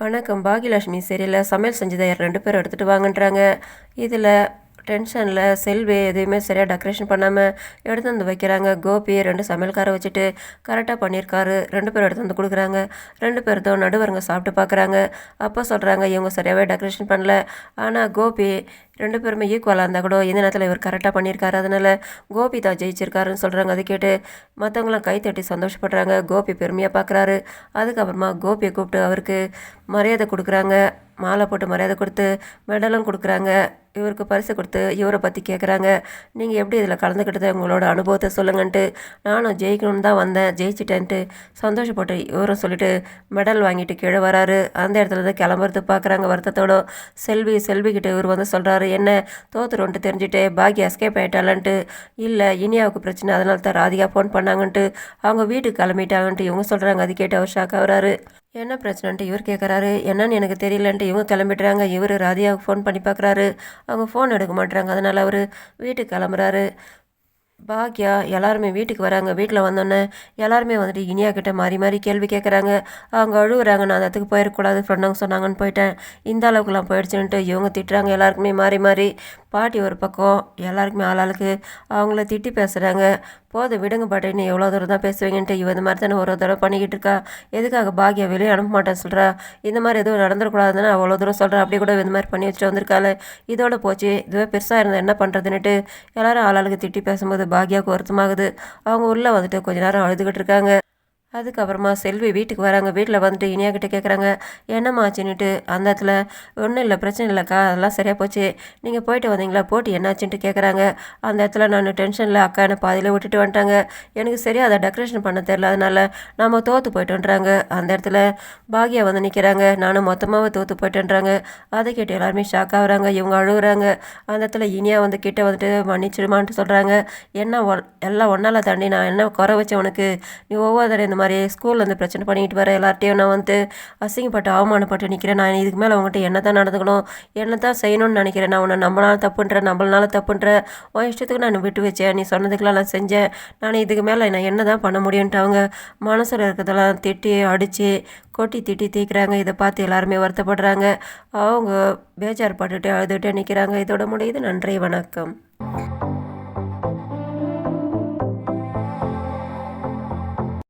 வணக்கம். பாகியலட்சுமி சீரியலில் சமையல் செஞ்சதை ரெண்டு பேரும் எடுத்துகிட்டு வாங்கன்றாங்க. இதில் டென்ஷனில் செல்வி எதையுமே சரியாக டெக்கரேஷன் பண்ணாமல் எடுத்து வந்து வைக்கிறாங்க. கோபி ரெண்டு சமையல்காரை வச்சுட்டு கரெக்டாக பண்ணியிருக்காரு ரெண்டு பேரும் எடுத்து வந்து கொடுக்குறாங்க. ரெண்டு பேர்த்தும் நடுவருங்க சாப்பிட்டு பார்க்குறாங்க அப்போ சொல்கிறாங்க இவங்க சரியாகவே டெக்கரேஷன் பண்ணல. ஆனால் கோபி ரெண்டு பேருமே ஈக்குவலாக இருந்தால் கூட இந்த நேரத்தில் இவர் கரெக்டாக பண்ணியிருக்காரு அதனால் கோபி தான் ஜெயிச்சிருக்காருன்னு சொல்கிறாங்க அதை கேட்டு மற்றவங்களாம் கை தட்டி சந்தோஷப்படுறாங்க. கோபி பெருமையாக பார்க்குறாரு அதுக்கப்புறமா கோபியை கூப்பிட்டு அவருக்கு மரியாதை கொடுக்குறாங்க. மாலை போட்டு மரியாதை கொடுத்து மெடலும் கொடுக்குறாங்க. இவருக்கு பரிசு கொடுத்து இவரை பற்றி கேட்குறாங்க நீங்கள் எப்படி இதில் கலந்துக்கிட்டது உங்களோட அனுபவத்தை சொல்லுங்கன்ட்டு. நானும் ஜெயிக்கணும்னு தான் வந்தேன். ஜெயிச்சிட்டேன்ட்டு சந்தோஷப்பட்டு இவரும் சொல்லிட்டு மெடல் வாங்கிட்டு கீழே வராரு. அந்த இடத்துல தான் கிளம்புறது பார்க்குறாங்க வருத்தத்தோட. செல்வி செல்வி கிட்ட இவர் வந்து சொல்கிறாரு என்ன? தோத்துருன்ட்டு தெரிஞ்சுட்டு பாக்கி எஸ்கேப் ஆகிட்டாலன்ட்டு இல்லை இனியாவுக்கு பிரச்சனை. அதனால தான் ராதிகா ஃபோன் பண்ணாங்கன்ட்டு. அவங்க வீட்டுக்கு கிளம்பிட்டாங்கன்ட்டு இவங்க சொல்கிறாங்க அது கேட்டு அவர் ஷாக் ஆகுறாரு. என்ன பிரச்சனைன்ட்டு இவர் கேட்குறாரு என்னன்னு எனக்கு தெரியலன்ட்டு இவங்க கிளம்பிடுறாங்க. இவர் ராதியாவுக்கு ஃபோன் பண்ணி பார்க்குறாரு அவங்க ஃபோன் எடுக்க மாட்டுறாங்க அதனால் அவர் வீட்டுக்கு கிளம்புறாரு. பாக்யா எல்லாருமே வீட்டுக்கு வராங்க. வீட்டில் வந்தோன்னே எல்லாருமே வந்துட்டு இனியா கிட்ட மாறி மாறி கேள்வி கேட்குறாங்க அவங்க அழுகுறாங்க. நான் அந்த இடத்துக்கு போயிடக்கூடாது ஃப்ரெண்டுங்க சொன்னாங்கன்னு போயிட்டேன். இந்த அளவுக்குலாம் போயிடுச்சுன்ட்டு இவங்க திட்டுறாங்க. எல்லாருக்குமே மாறி மாறி பாட்டி ஒரு பக்கம் எல்லாருக்குமே ஆளாளுக்கு அவங்கள திட்டி பேசுகிறாங்க போதும் விடுங்க பாட்டி நீ எவ்வளோ தூரம் தான் பேசுவீங்கன்ட்டு இவ இந்த மாதிரி தானே ஒரு தடவை பண்ணிக்கிட்டு இருக்கா? எதுக்காக பாக்கியா வெளியே அனுப்ப மாட்டேன்னு சொல்கிறா இந்த மாதிரி எதுவும் நடந்துடக்கூடாதுன்னு அவ்வளோ தூரம் சொல்கிறா அப்படி கூட இந்த மாதிரி பண்ணி வச்சுட்டு வந்திருக்காள். இதோட போச்சு. இதுவே பெருசாக இருந்தால் என்ன பண்ணுறதுன்னுட்டு எல்லாரும் ஆளாளுக்கு திட்டி பேசும்போது பாக்யாவுக்கு வருத்தமாகுது. அவங்க உள்ளே வந்துட்டு கொஞ்ச நேரம் அழுதுகிட்டு இருக்காங்க. அதுக்கப்புறமா செல்வி வீட்டுக்கு வராங்க. வீட்டில் வந்துட்டு இனியாகிட்ட கேட்குறாங்க என்னம்மாச்சுன்னுட்டு அந்த இடத்துல ஒன்றும் இல்லை பிரச்சனை இல்லைக்கா அதெல்லாம் சரியாக போச்சு. நீங்கள் போயிட்டு வந்தீங்களா? போட்டு என்னாச்சுன்ட்டு கேட்குறாங்க அந்த இடத்துல நான் டென்ஷனில் அக்கா என்னை பாதியில் விட்டுட்டு வந்துட்டாங்க. எனக்கு சரியாக அதை டெக்கரேஷன் பண்ண தெரில அதனால் நம்ம தோற்று போயிட்டோன்றாங்க. அந்த இடத்துல பாகியா வந்து நிற்கிறாங்க நானும் மொத்தமாகவே தோற்று போயிட்டேன்றாங்க. அதை கேட்டு எல்லாருமே ஷாக் ஆகுறாங்க இவங்க அழுகுறாங்க. அந்த இடத்துல இனியா வந்து கிட்டே வந்துட்டு மன்னிச்சிடுமான்ட்டு சொல்கிறாங்க என்ன எல்லாம் ஒன்றால் தாண்டி நான் என்ன குறை வச்சேன் உனக்கு? நீ ஒவ்வொரு தடவை இந்த மாதிரி ஸ்கூலில் வந்து பிரச்சனை பண்ணிக்கிட்டு வர எல்லார்ட்டையும் நான் வந்து அசிங்கப்பட்டு அவமானப்பட்டு நிற்கிறேன் நான் இதுக்கு மேலே அவங்ககிட்ட என்ன தான் நடந்துக்கணும் என்ன தான் செய்யணும்னு நினைக்கிறேன். நான் உன்னை நம்மளால தப்புன்ற நம்மளால தப்புன்ற உன் இஷ்டத்துக்கு நான் விட்டு வச்சேன். நீ சொன்னதுக்கெலாம் நான் செஞ்சேன். நான் இதுக்கு மேலே நான் என்ன தான் பண்ண முடியும்ன்ட்டு அவங்க மனசில் இருக்கிறதெல்லாம் திட்டி அடித்து கொட்டி திட்டி தீக்கிறாங்க. இதை பார்த்து எல்லாருமே வருத்தப்படுறாங்க. அவங்க பேஜார் பட்டுட்டு அழுதுகிட்டே நிற்கிறாங்க இதோட முடியுது. நன்றி வணக்கம்.